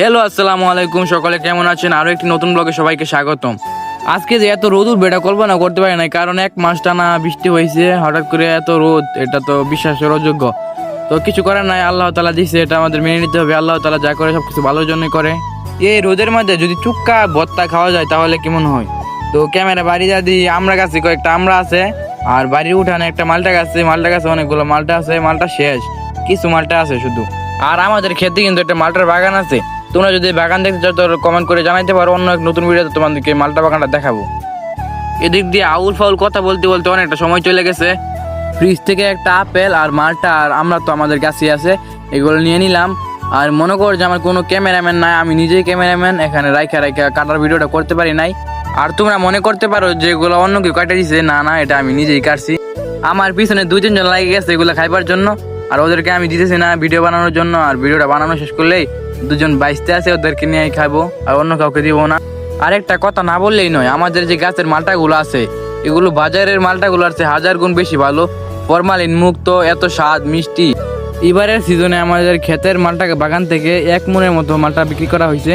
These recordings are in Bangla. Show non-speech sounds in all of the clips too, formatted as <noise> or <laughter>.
হ্যালো আসসালামু আলাইকুম। সকলে কেমন আছেন? আরও একটি নতুন ব্লগে সবাইকে স্বাগতম। আজকে যে এত রোদ উঠবে এটা কল্পনা করতে পারি না কারণ এক মাস টানা বৃষ্টি হয়েছে, হঠাৎ করে এত রোদ, এটা তো বিশ্বাসের অযোগ্য তো কিছু করার নাই, আল্লাহ তালা দিছে, এটা আমাদের মেনে নিতে হবে। আল্লাহ তালা যা করে সবকিছু ভালোর জন্যই করে। এই রোদের মধ্যে যদি চুক্কা ভত্তা খাওয়া যায়, তাহলে কেমন হয়? তো ক্যামেরা বাড়ি যদি আমরা গাছে কয়েকটা আমরা আছে, আর বাড়ির উঠানে একটা মালটা গাছে মালটা গাছে অনেকগুলো মালটা আছে, মালটা শেষ। কিছু মালটা আছে শুধু। আর আমাদের খেতে কিন্তু একটা মালটার বাগান আছে। তোমরা যদি বাগান দেখতে চাও তো কমেন্ট করে জানাইতে পারো। অন্য এক নতুন ভিডিওতে তোমাদেরকে মালটা বাগানটা দেখাবো। এদিক দিয়ে আউল ফাউল কথা বলতে বলতে অনেকটা সময় চলে গেছে। ফ্রিজ থেকে একটা আপেল আর মালটা আর আমরা তো আমাদের কাছে আছে, এগুলো নিয়ে নিলাম। আর মনে কর যে আমার কোনো ক্যামেরাম্যান নাই, আমি নিজেই ক্যামেরাম্যান, এখানে রাইখা রাইখা কাটার ভিডিওটা করতে পারি নাই। আর তোমরা মনে করতে পারো যে এগুলো অন্য কেউ কাটা দিছে, না না, এটা আমি নিজেই কাটছি। আমার পিছনে দুই তিনজন লাগে গেছে এগুলো খাইবার জন্য, আর ওদেরকে আমি দিতেছি না ভিডিও বানানোর জন্য, আর ভিডিওটা বানানো শেষ করলেই দুজন বাইসতে আছে ওদেরকে নিয়ে খাব আর অন্য কাউকে দিব না। আর একটা কথা না বললেই নয় আমাদের যে গাছের মালটাগুলো আছে এগুলো বাজারের মালটাগুলো আছে হাজার গুণ বেশি ভালো। ফরমালিন মুক্ত এত স্বাদ মিষ্টি। এবারের সিজনে আমাদের ক্ষেতের মালটাকে বাগান থেকে এক মনের মতো মালটা বিক্রি করা হয়েছে।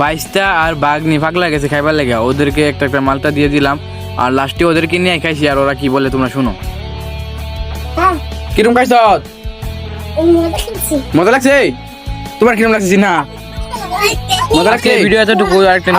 বাইশটা আর বাগনি ফাঁকলা গেছে খাইবার লেগে ওদেরকে একটা একটা মালটা দিয়ে দিলাম। আর লাস্টে ওদেরকে নিয়ে খাইছি আর ওরা কি বলে তোমরা শুনো। হ্যাঁ। কিরম খাইছ? মজা লাগছে? তোমার কিরম লাগছে না <laughs> মজা লাগছে? ভিডিও এতটুকু আরেকটা